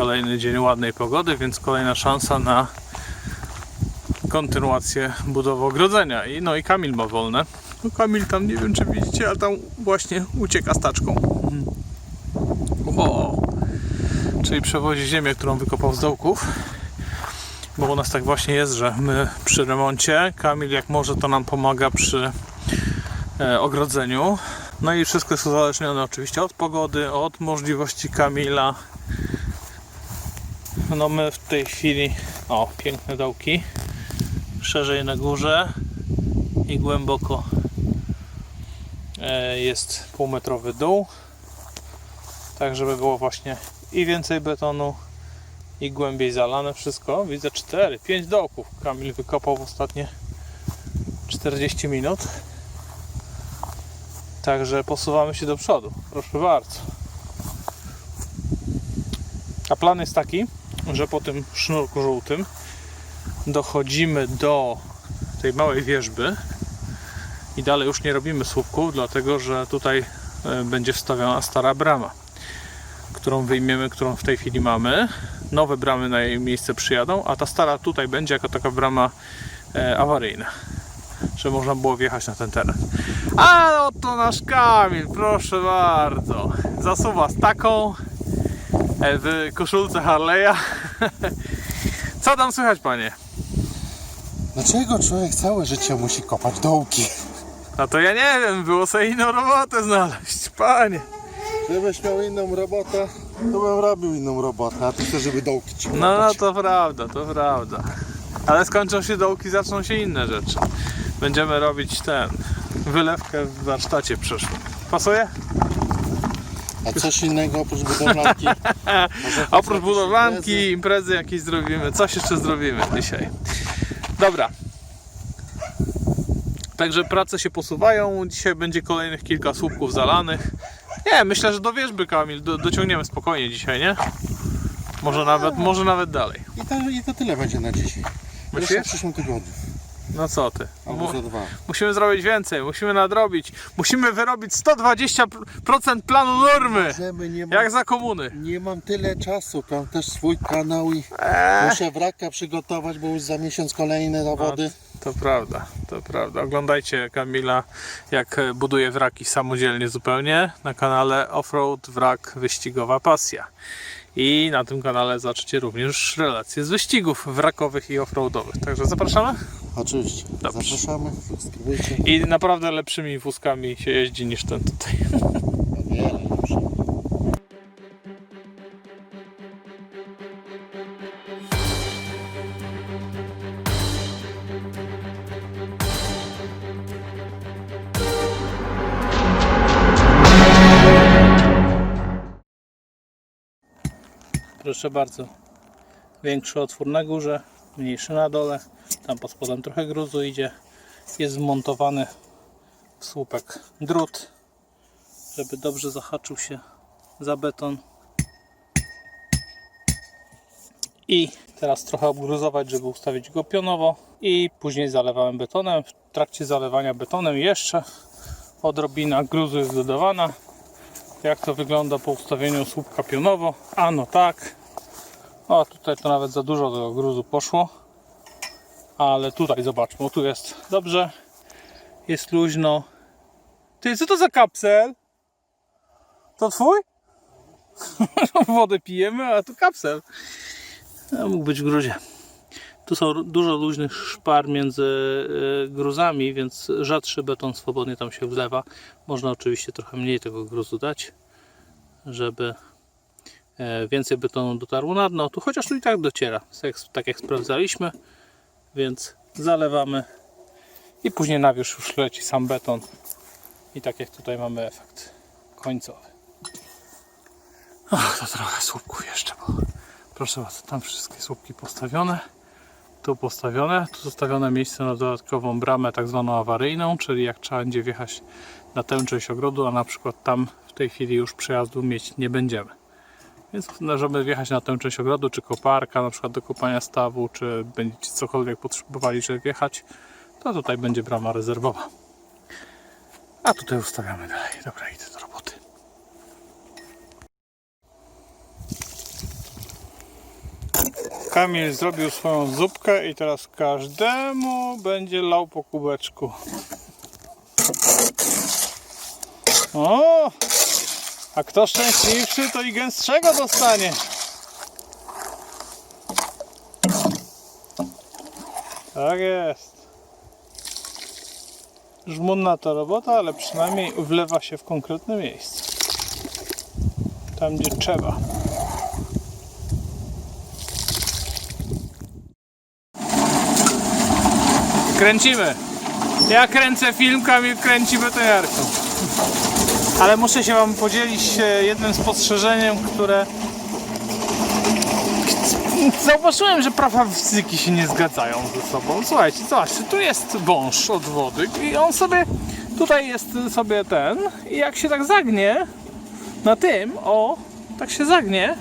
kolejny dzień ładnej pogody, więc kolejna szansa na kontynuację budowy ogrodzenia. I no i Kamil ma wolne. No Kamil tam nie wiem czy widzicie, ale tam właśnie ucieka staczką. O, czyli przewozi ziemię, którą wykopał z dołków. Bo u nas tak właśnie jest, że my przy remoncie, Kamil jak może to nam pomaga przy e, ogrodzeniu. No i wszystko jest uzależnione oczywiście od pogody, od możliwości Kamila. No my w tej chwili, o piękne dołki, szerzej na górze i głęboko e, jest półmetrowy dół. Tak żeby było właśnie i więcej betonu i głębiej zalane wszystko. Widzę 4, 5 dołków Kamil wykopał w ostatnie 40 minut. Także posuwamy się do przodu. Proszę bardzo. A plan jest taki, że po tym sznurku żółtym dochodzimy do tej małej wieżby i dalej już nie robimy słupków, dlatego że tutaj e, będzie wstawiona stara brama, którą wyjmiemy, którą w tej chwili mamy. Nowe bramy na jej miejsce przyjadą, a ta stara tutaj będzie jako taka brama e, awaryjna że można było wjechać na ten teren. A oto nasz Kamil, proszę bardzo. Zasuwa z taką w koszulce Harley'a. Co tam słychać, panie? Dlaczego człowiek całe życie musi kopać dołki? No to ja nie wiem, było sobie inną robotę znaleźć, panie. Gdybyś miał inną robotę, to bym robił inną robotę, a ty chcesz, żeby dołki ci No, no to prawda, to prawda. Ale skończą się dołki, zaczną się inne rzeczy. Będziemy robić ten, wylewkę w warsztacie przyszłym. Pasuje? A coś innego oprócz budowlanki? Oprócz budowlanki, imprezy? imprezy jakieś zrobimy. Coś jeszcze zrobimy dzisiaj. Dobra. Także prace się posuwają. Dzisiaj będzie kolejnych kilka słupków zalanych. Nie, myślę, że do wierzby Kamil do, dociągniemy spokojnie dzisiaj, nie? Może nawet, może nawet dalej. I to, I to tyle będzie na dzisiaj. Myślisz? w przyszłym tygodniu. No co ty? Albo za dwa. musimy zrobić więcej, musimy nadrobić. Musimy wyrobić 120% planu normy. Możemy, nie mam, Jak za komuny. nie mam tyle czasu, mam też swój kanał i Eee. muszę wraka przygotować, bo już za miesiąc kolejne zawody. To prawda, to prawda. Oglądajcie Kamila, jak e, buduje wraki samodzielnie zupełnie na kanale Offroad Wrak Wyścigowa Pasja. I na tym kanale zobaczycie również relacje z wyścigów wrakowych i offroadowych. Także zapraszamy. Oczywiście. Dobrze. Zapraszamy, subskrybujcie. I naprawdę lepszymi wózkami się jeździ niż ten tutaj. O wiele. Proszę bardzo. Większy otwór na górze, mniejszy na dole. Tam pod spodem trochę gruzu idzie. Jest wmontowany w słupek drut, żeby dobrze zahaczył się za beton. I teraz trochę obgruzować, żeby ustawić go pionowo. I później zalewałem betonem. W trakcie zalewania betonem jeszcze odrobina gruzu jest dodawana jak to wygląda po ustawieniu słupka pionowo. A no tak. O, tutaj to nawet za dużo tego gruzu poszło. Ale tutaj zobaczmy, tu jest dobrze. Jest luźno. Ty, co to za kapsel? To twój? Wodę pijemy, a tu kapsel. A mógł być w gruzie. Tu są dużo luźnych szpar między y, gruzami, więc rzadszy beton swobodnie tam się wlewa. Można oczywiście trochę mniej tego gruzu dać, żeby e, więcej betonu dotarło na dno. Tu chociaż tu i tak dociera, tak, tak jak sprawdzaliśmy, więc zalewamy i później na już leci sam beton i tak jak tutaj mamy efekt końcowy. Och, to trochę słupków jeszcze, bo proszę bardzo, tam wszystkie słupki postawione tu postawione, tu zostawione miejsce na dodatkową bramę tak zwaną awaryjną, czyli jak trzeba będzie wjechać na tę część ogrodu, a na przykład tam w tej chwili już przejazdu mieć nie będziemy. Więc żeby wjechać na tę część ogrodu, czy koparka, na przykład do kopania stawu, czy będziecie cokolwiek potrzebowali, żeby wjechać, to tutaj będzie brama rezerwowa. A tutaj ustawiamy dalej. Dobra, idę do roboty. Kamil zrobił swoją zupkę i teraz każdemu będzie lał po kubeczku. O! A kto szczęśliwszy, to i gęstszego dostanie. Tak jest. Żmudna to robota, ale przynajmniej wlewa się w konkretne miejsce. Tam, gdzie trzeba. Kręcimy. Ja kręcę film, Kamil kręci betoniarką. Ale muszę się Wam podzielić e, jednym spostrzeżeniem, które zauważyłem, że prawa fizyki się nie zgadzają ze sobą. Słuchajcie, zobaczcie, tu jest wąż od wody i on sobie, tutaj jest sobie ten i jak się tak zagnie na tym, o, tak się zagnie,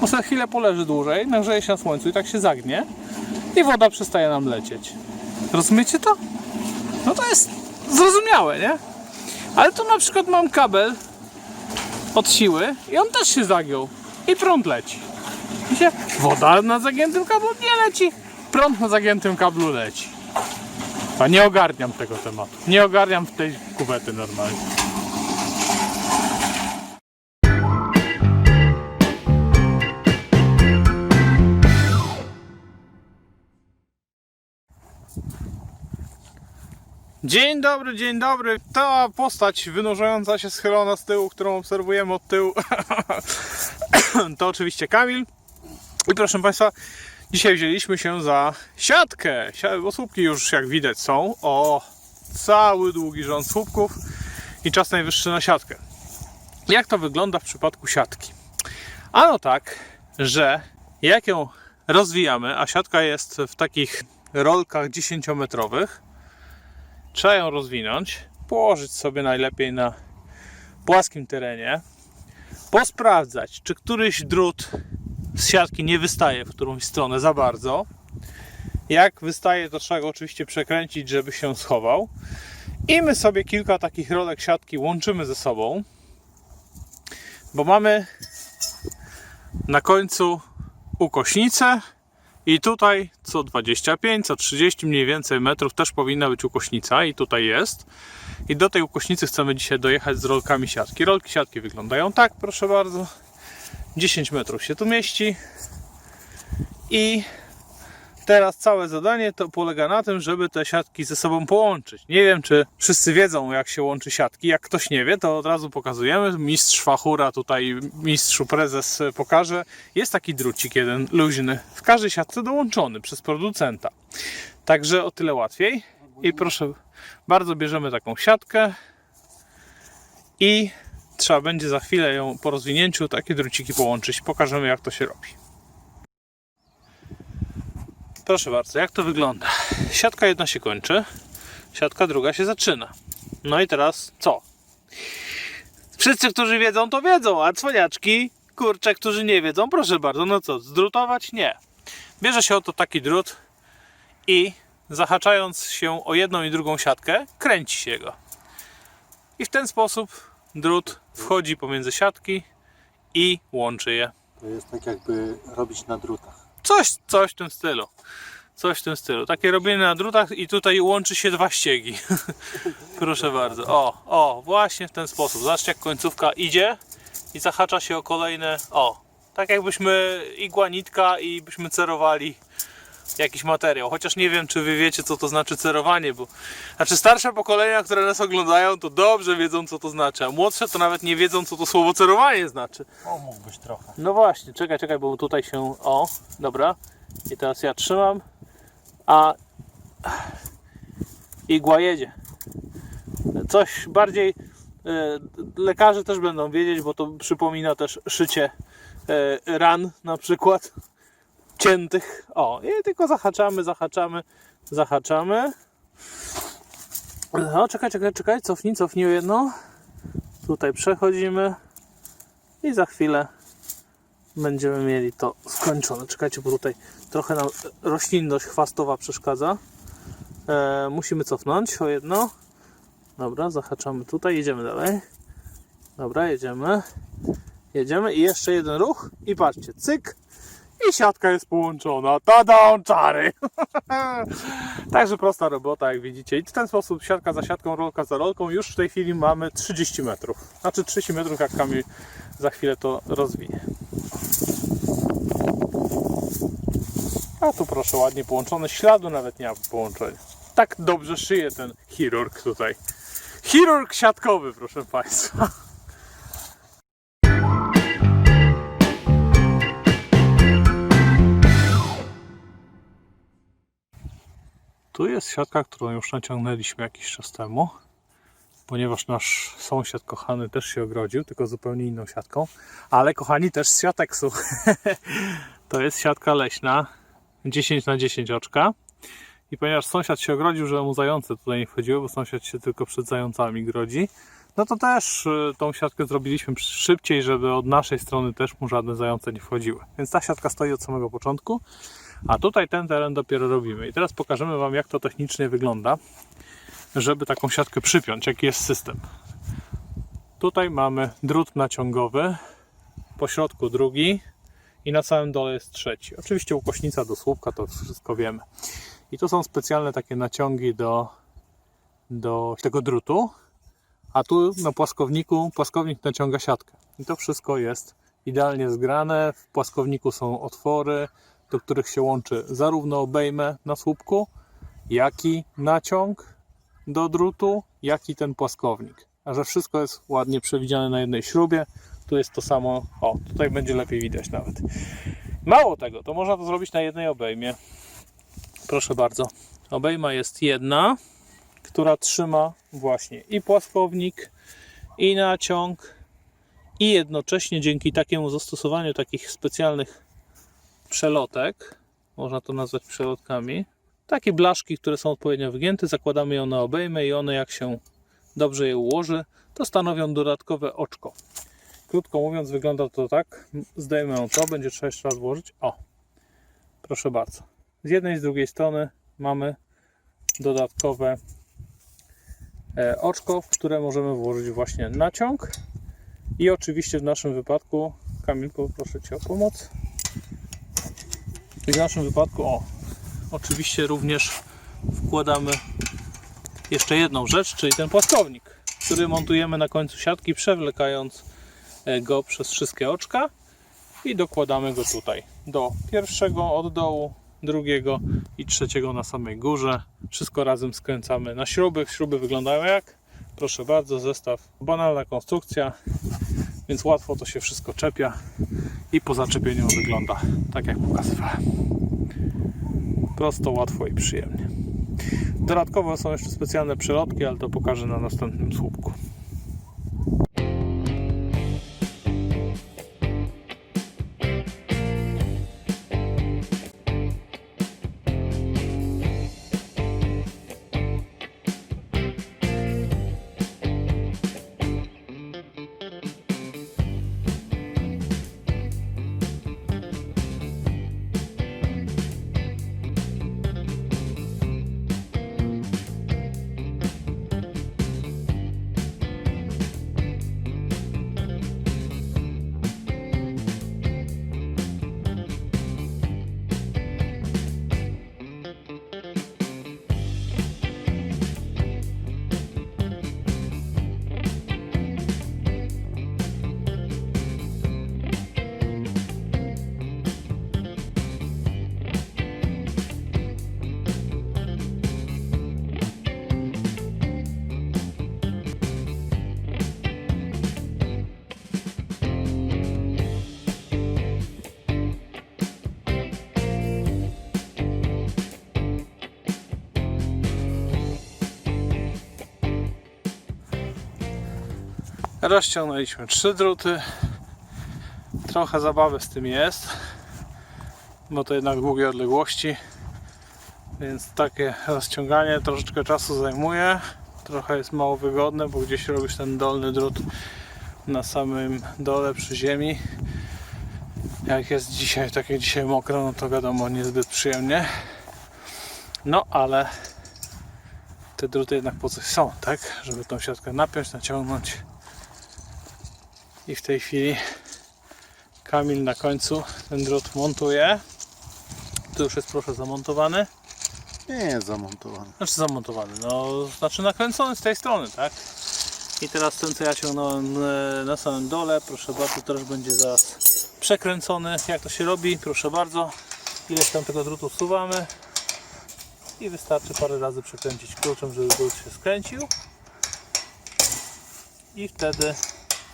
bo sobie chwilę poleży dłużej, nagrzeje się na słońcu i tak się zagnie i woda przestaje nam lecieć. Rozumiecie to? No to jest zrozumiałe, nie? Ale tu na przykład mam kabel od siły i on też się zagiął i prąd leci. Widzicie? Woda na zagiętym kablu nie leci, prąd na zagiętym kablu leci. A nie ogarniam tego tematu. Nie ogarniam tej kuwety normalnie. Dzień dobry, dzień dobry. Ta postać wynurzająca się schylona z tyłu, którą obserwujemy od tyłu, to oczywiście Kamil. I proszę Państwa, dzisiaj wzięliśmy się za siatkę. Si- Bo słupki już jak widać są. O, cały długi rząd słupków i czas najwyższy na siatkę. Jak to wygląda w przypadku siatki? Ano tak, że jak ją rozwijamy, a siatka jest w takich rolkach 10-metrowych, trzeba ją rozwinąć, położyć sobie najlepiej na płaskim terenie, posprawdzać, czy któryś drut z siatki nie wystaje w którąś stronę za bardzo. Jak wystaje, to trzeba go oczywiście przekręcić, żeby się schował. I my sobie kilka takich rolek siatki łączymy ze sobą, bo mamy na końcu ukośnicę i tutaj co 25, co 30 mniej więcej metrów też powinna być ukośnica i tutaj jest. I do tej ukośnicy chcemy dzisiaj dojechać z rolkami siatki. Rolki siatki wyglądają tak, proszę bardzo. 10 metrów się tu mieści. I teraz całe zadanie to polega na tym, żeby te siatki ze sobą połączyć. Nie wiem, czy wszyscy wiedzą, jak się łączy siatki. Jak ktoś nie wie, to od razu pokazujemy. Mistrz Fachura, tutaj mistrzu prezes pokaże. Jest taki drucik jeden luźny w każdej siatce dołączony przez producenta. Także o tyle łatwiej. I proszę bardzo, bierzemy taką siatkę i trzeba będzie za chwilę ją po rozwinięciu takie druciki połączyć. Pokażemy jak to się robi. Proszę bardzo, jak to wygląda? Siatka jedna się kończy, siatka druga się zaczyna. No i teraz co? Wszyscy, którzy wiedzą, to wiedzą, a cwaniaczki, kurcze, którzy nie wiedzą, proszę bardzo, no co, zdrutować? Nie. Bierze się oto taki drut i zahaczając się o jedną i drugą siatkę, kręci się go. I w ten sposób drut wchodzi pomiędzy siatki i łączy je. To jest tak jakby robić na drutach. Coś, coś w tym stylu. Coś w tym stylu. Takie robienie na drutach i tutaj łączy się dwa ściegi. Proszę bardzo. O, o, właśnie w ten sposób. Zobaczcie jak końcówka idzie i zahacza się o kolejne. O, tak jakbyśmy igła nitka i byśmy cerowali jakiś materiał. Chociaż nie wiem, czy wy wiecie, co to znaczy cerowanie, bo znaczy starsze pokolenia, które nas oglądają, to dobrze wiedzą, co to znaczy, a młodsze to nawet nie wiedzą, co to słowo cerowanie znaczy. O, mógłbyś trochę. No właśnie, czekaj, czekaj, bo tutaj się. O, dobra. I teraz ja trzymam, a igła jedzie. Coś bardziej e, lekarze też będą wiedzieć, bo to przypomina też szycie e, ran na przykład ciętych. O, i tylko zahaczamy, zahaczamy, zahaczamy. No, czekaj, czekaj, czekaj, cofnij, cofnij o jedno. Tutaj przechodzimy i za chwilę będziemy mieli to skończone. Czekajcie, bo tutaj trochę nam roślinność chwastowa przeszkadza. E, musimy cofnąć o jedno. Dobra, zahaczamy tutaj, jedziemy dalej. Dobra, jedziemy. Jedziemy i jeszcze jeden ruch i patrzcie, cyk i siatka jest połączona. Tada, czary! Także prosta robota, jak widzicie. I w ten sposób siatka za siatką, rolka za rolką. Już w tej chwili mamy 30 metrów. Znaczy 30 metrów, jak Kamil za chwilę to rozwinie. A tu proszę, ładnie połączone. Śladu nawet nie ma w połączeniu. Tak dobrze szyje ten chirurg tutaj. Chirurg siatkowy, proszę Państwa. Tu jest siatka, którą już naciągnęliśmy jakiś czas temu, ponieważ nasz sąsiad kochany też się ogrodził, tylko zupełnie inną siatką, ale kochani też z siateksu. to jest siatka leśna 10 na 10 oczka. I ponieważ sąsiad się ogrodził, że mu zające tutaj nie wchodziły, bo sąsiad się tylko przed zającami grodzi, no to też y, tą siatkę zrobiliśmy szybciej, żeby od naszej strony też mu żadne zające nie wchodziły. Więc ta siatka stoi od samego początku, a tutaj ten teren dopiero robimy. I teraz pokażemy Wam, jak to technicznie wygląda, żeby taką siatkę przypiąć, jaki jest system. Tutaj mamy drut naciągowy, po środku drugi i na całym dole jest trzeci. Oczywiście ukośnica do słupka, to wszystko wiemy. I to są specjalne takie naciągi do, do tego drutu, a tu na płaskowniku płaskownik naciąga siatkę. I to wszystko jest idealnie zgrane. W płaskowniku są otwory, do których się łączy zarówno obejmę na słupku, jak i naciąg do drutu, jak i ten płaskownik. A że wszystko jest ładnie przewidziane na jednej śrubie, tu jest to samo. O, tutaj będzie lepiej widać nawet. Mało tego, to można to zrobić na jednej obejmie. Proszę bardzo. Obejma jest jedna, która trzyma właśnie i płaskownik, i naciąg, i jednocześnie dzięki takiemu zastosowaniu takich specjalnych przelotek, można to nazwać przelotkami, takie blaszki, które są odpowiednio wygięte, zakładamy ją na obejmę i one jak się dobrze je ułoży, to stanowią dodatkowe oczko. Krótko mówiąc, wygląda to tak. Zdejmę to, będzie trzeba jeszcze raz włożyć. O, proszę bardzo. Z jednej i z drugiej strony mamy dodatkowe e, oczko, w które możemy włożyć właśnie naciąg. I oczywiście w naszym wypadku, Kamilku, proszę Cię o pomoc. W naszym wypadku, o, oczywiście również wkładamy jeszcze jedną rzecz, czyli ten płaskownik, który montujemy na końcu siatki, przewlekając e, go przez wszystkie oczka i dokładamy go tutaj do pierwszego od dołu, drugiego i trzeciego na samej górze. Wszystko razem skręcamy na śruby. Śruby wyglądają jak? Proszę bardzo, zestaw. Banalna konstrukcja, więc łatwo to się wszystko czepia i po zaczepieniu wygląda tak jak pokazywałem. Prosto, łatwo i przyjemnie. Dodatkowo są jeszcze specjalne przelotki, ale to pokażę na następnym słupku. Rozciągnęliśmy trzy druty. Trochę zabawy z tym jest, bo to jednak długie odległości, więc takie rozciąganie troszeczkę czasu zajmuje. Trochę jest mało wygodne, bo gdzieś robisz ten dolny drut na samym dole przy ziemi. Jak jest dzisiaj, tak jak dzisiaj mokro, no to wiadomo, niezbyt przyjemnie. No ale te druty jednak po coś są, tak? Żeby tą siatkę napiąć, naciągnąć. I w tej chwili Kamil na końcu ten drut montuje. Tu już jest proszę zamontowany. Nie jest zamontowany. Znaczy zamontowany, no znaczy nakręcony z tej strony, tak? I teraz ten co ja ciągnąłem e, na samym dole, proszę bardzo, też będzie zaraz przekręcony. Jak to się robi? Proszę bardzo. Ileś tam tego drutu suwamy i wystarczy parę razy przekręcić kluczem, żeby drut się skręcił. I wtedy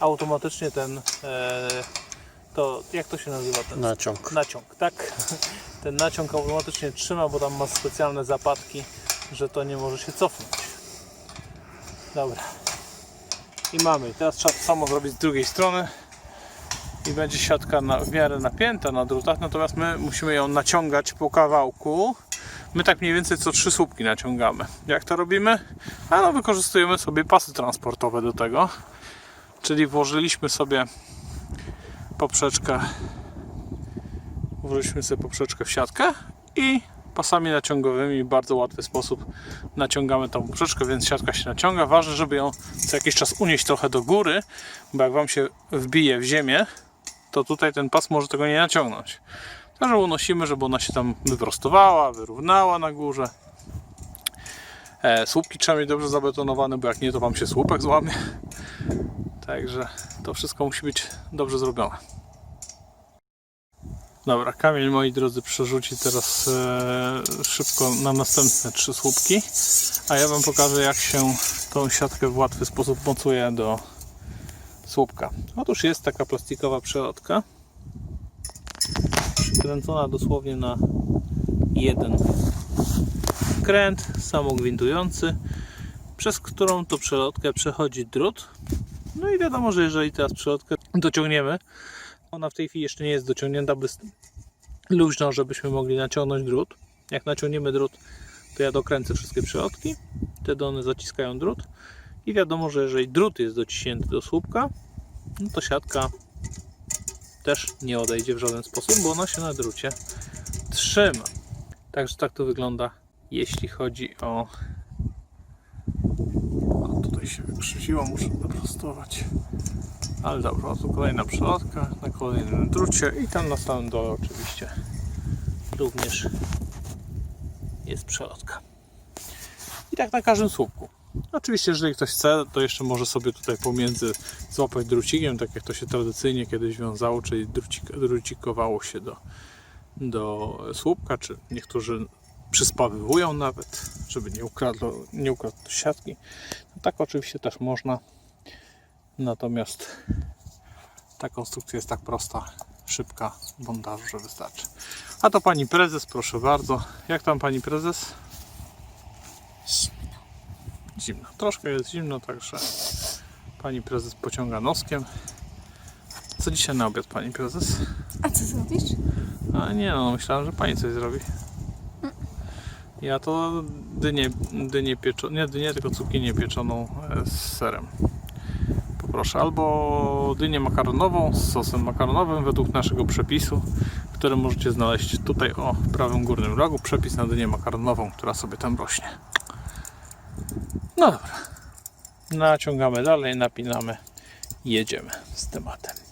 automatycznie ten e, to jak to się nazywa ten Naciąg. naciąg, tak? Ten naciąg automatycznie trzyma, bo tam ma specjalne zapadki, że to nie może się cofnąć. Dobra. I mamy. I Teraz trzeba to samo zrobić z drugiej strony. I będzie siatka na, w miarę napięta na drutach, natomiast my musimy ją naciągać po kawałku. My tak mniej więcej co trzy słupki naciągamy. Jak to robimy? A no wykorzystujemy sobie pasy transportowe do tego. Czyli włożyliśmy sobie poprzeczkę włożyliśmy sobie poprzeczkę w siatkę i pasami naciągowymi w bardzo łatwy sposób naciągamy tą poprzeczkę, więc siatka się naciąga. Ważne, żeby ją co jakiś czas unieść trochę do góry, bo jak Wam się wbije w ziemię, to tutaj ten pas może tego nie naciągnąć. Także unosimy, żeby ona się tam wyprostowała, wyrównała na górze. E, słupki trzeba mieć dobrze zabetonowane, bo jak nie, to Wam się słupek złamie. Także to wszystko musi być dobrze zrobione. Dobra, Kamil, moi drodzy, przerzuci teraz e, szybko na następne trzy słupki, a ja Wam pokażę, jak się tą siatkę w łatwy sposób mocuje do słupka. Otóż jest taka plastikowa przelotka, przykręcona dosłownie na jeden kręt samogwintujący, przez którą to przelotkę przechodzi drut. No i wiadomo, że jeżeli teraz przelotkę dociągniemy, ona w tej chwili jeszcze nie jest dociągnięta bez luźno, żebyśmy mogli naciągnąć drut. Jak naciągniemy drut, to ja dokręcę wszystkie przelotki, wtedy one zaciskają drut i wiadomo, że jeżeli drut jest dociśnięty do słupka, no to siatka też nie odejdzie w żaden sposób, bo ona się na drucie trzyma. Także tak to wygląda, jeśli chodzi o... tutaj się wykrzywiło, muszę doprostować. Ale dobra, oto kolejna przelotka na kolejnym drucie i tam na samym dole oczywiście również jest przelotka. I tak na każdym słupku. Oczywiście, jeżeli ktoś chce, to jeszcze może sobie tutaj pomiędzy złapać drucikiem, tak jak to się tradycyjnie kiedyś wiązało, czyli drucik, drucikowało się do, do słupka, czy niektórzy przyspawywują nawet, żeby nie ukradło, nie ukradł siatki. No tak oczywiście też można. Natomiast ta konstrukcja jest tak prosta, szybka w montażu, że wystarczy. A to pani prezes, proszę bardzo. Jak tam pani prezes? Zimno. Troszkę jest zimno, także pani prezes pociąga noskiem. Co dzisiaj na obiad pani prezes? A co zrobisz? A nie no, myślałem, że pani coś zrobi. Ja to dynię, dynię pieczoną, nie dynię, tylko cukinię pieczoną z serem. Poproszę albo dynię makaronową z sosem makaronowym według naszego przepisu, który możecie znaleźć tutaj o prawym górnym rogu. Przepis na dynię makaronową, która sobie tam rośnie. No dobra. Naciągamy dalej, napinamy. Jedziemy z tematem.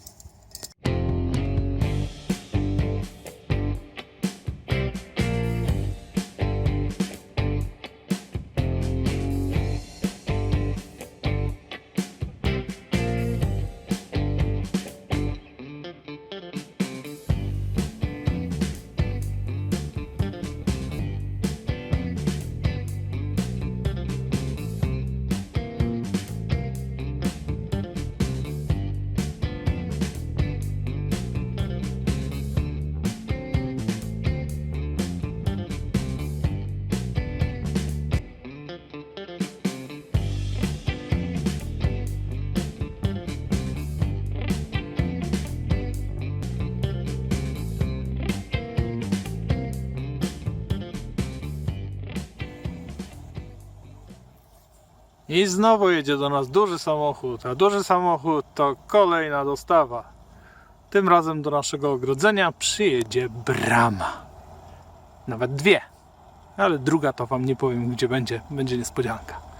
I znowu jedzie do nas duży samochód, a duży samochód to kolejna dostawa. Tym razem do naszego ogrodzenia przyjedzie brama. Nawet dwie. Ale druga to wam nie powiem gdzie będzie, będzie niespodzianka.